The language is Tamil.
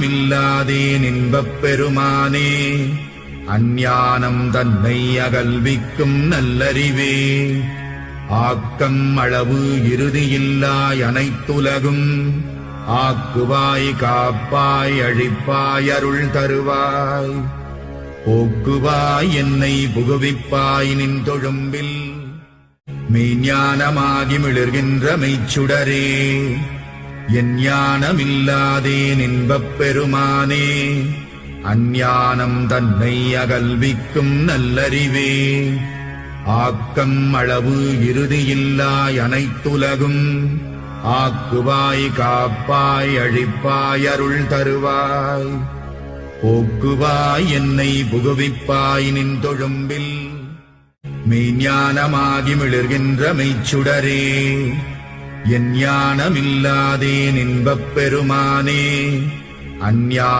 மில்லாதேன் இன்பப் பெருமானே அஞ்ஞானம் தன்னை அகல்விக்கும் நல்லறிவே. ஆக்கம் அளவு இறுதியில்லாய் அனைத்துலகும் ஆக்குவாய் காப்பாய் அழிப்பாய் அருள் தருவாய். போக்குவாய் என்னை புகுவிப்பாய் நின் தொழும்பில் மெய்ஞானமாகி மிளர்கின்ற மெய்ச்சுடரே. என் ஞானமில்லாதே நின்பப் பெருமானே அஞ்ஞானம் தன்னை அகல்விக்கும் நல்லறிவே. ஆக்கம் அளவு இறுதியில்லாய் அனைத்துலகும் ஆக்குவாய் காப்பாய் அழிப்பாய் அருள் தருவாய். போக்குவாய் என்னை புகுவிப்பாய் நின் தொழும்பில் மெய்ஞானமாகி மிளர்கின்ற மெய்ச்சுடரே. என் ஞானமில்லாதேன் இன்பப் பெருமானே. அந்யா